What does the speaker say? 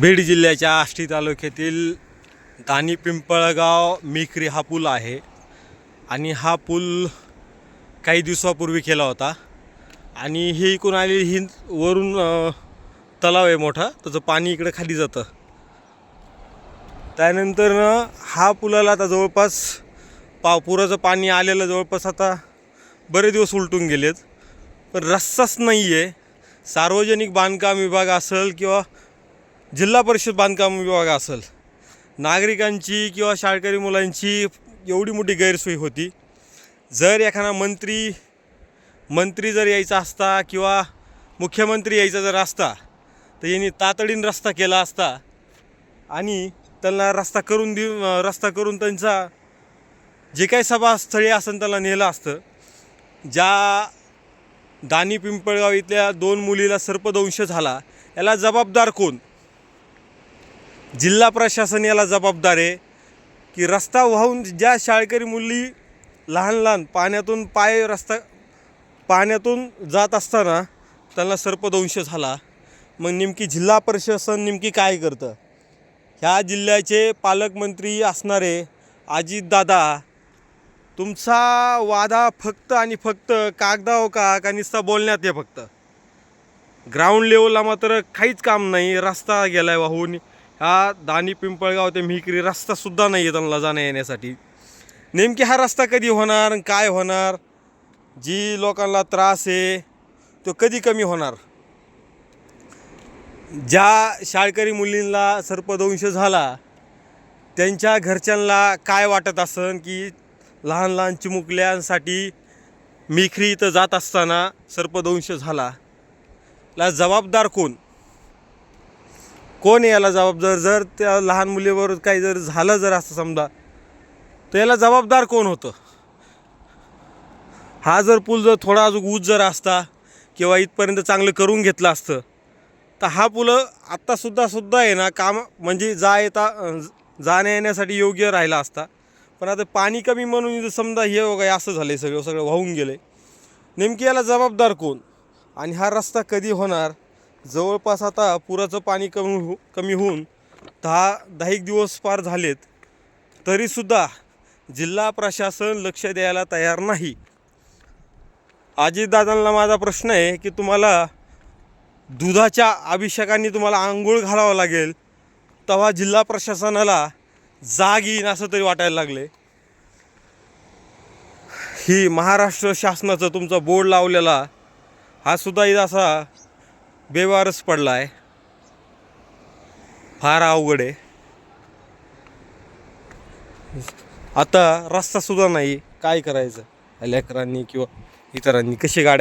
बीड जिल्ह्याच्या आष्टी तालुक्यातील दानी पिंपळगाव मेखरी हा पूल आहे. आणि हा पूल काही दिवसापूर्वी केला होता. आणि ही इकून आलेली ही वरून तलाव आहे मोठा. त्याचं पाणी इकडं खाली जातं. त्यानंतर हा पुलाला आता जवळपास पा पुराचं पाणी आलेलं जवळपास आता बरे दिवस उलटून गेलेत. पण रस्ताच नाही आहे सार्वजनिक बांधकाम विभाग असेल किंवा जिल्हा परिषद बांधकाम विभाग असेल. नागरिकांची किंवा शाळकरी मुलांची एवढी मोठी गैरसोय होती. जर एखादा मंत्री मंत्री जर यायचा असता किंवा मुख्यमंत्री यायचा जर असता तर यांनी तातडीनं रस्ता केला असता आणि त्यांना रस्ता करून दे रस्ता करून त्यांचा जे काही सभास्थळी असेल त्याला नेलं असतं. ज्या दानी पिंपळगाव इथल्या दोन मुलीला सर्पदंश झाला याला जबाबदार कोण? जिल्हा प्रशासन याला जबाबदार आहे की रस्ता वाहून ज्या शाळकरी मुली लहान लहान पाण्यातून पाय रस्ता पाण्यातून जात असताना त्यांना सर्पदंश झाला. मग नेमकी जिल्हा प्रशासन नेमकी काय करतं? ह्या जिल्ह्याचे पालकमंत्री असणारे अजितदादा तुमचा वादा फक्त आणि फक्त कागदाव का का नुसता बोलण्यात आहे फक्त? ग्राउंड लेवलला मात्र काहीच काम नाही रस्ता गेला आहे वाहून. हा दानी पिंपळगाव ते मिहिकरी रस्तासुद्धा नाही आहे त्यांना जाण्या येण्यासाठी. नेमकी हा रस्ता कधी होणार काय होणार? जी लोकांना त्रास आहे तो कधी कमी होणार? ज्या शाळकरी मुलींना सर्पदंश झाला त्यांच्या घरच्यांना काय वाटत असन की लहान लहान चिमुकल्यांसाठी मिखरी इथं जात असताना सर्पदंश झाला? ला जबाबदार कोण? कोण याला जबाबदार जर त्या लहान मुलीवर काही जर झालं जर असं समजा तर याला जबाबदार कोण होतं? हा जर पूल जर थोडा अजून ऊज जर असता किंवा इथपर्यंत चांगलं करून घेतलं असतं तर हा पूल आत्तासुद्धा सुद्धा आहे ना काम म्हणजे जा येता जाण्या येण्यासाठी योग्य राहिला असता. पण आता पाणी कमी म्हणून समजा हे वगैरे असं झालं आहे सगळं सगळं वाहून गेलं आहे नेमकी याला जबाबदार कोण? आणि हा रस्ता कधी होणार? जवळपास आता पुराचं पाणी कमी हो कमी होऊन दहा दहा एक दिवस पार झालेत. तरीसुद्धा जिल्हा प्रशासन लक्ष द्यायला तयार नाही. अजितदादांना माझा प्रश्न आहे की तुम्हाला दुधाच्या अभिषेकाने तुम्हाला आंघोळ घालावं लागेल तेव्हा जिल्हा प्रशासनाला जाग येईन असं तरी वाटायला लागले ही महाराष्ट्र शासनाचं तुमचा बोर्ड लावलेला हा सुद्धा इथं असा बेवारस पडला आहे फार अवघड आहे. आता रस्ता सुद्धा नाही. काय करायचं? लेकरांनी किंवा इतरांनी कशी गाड्या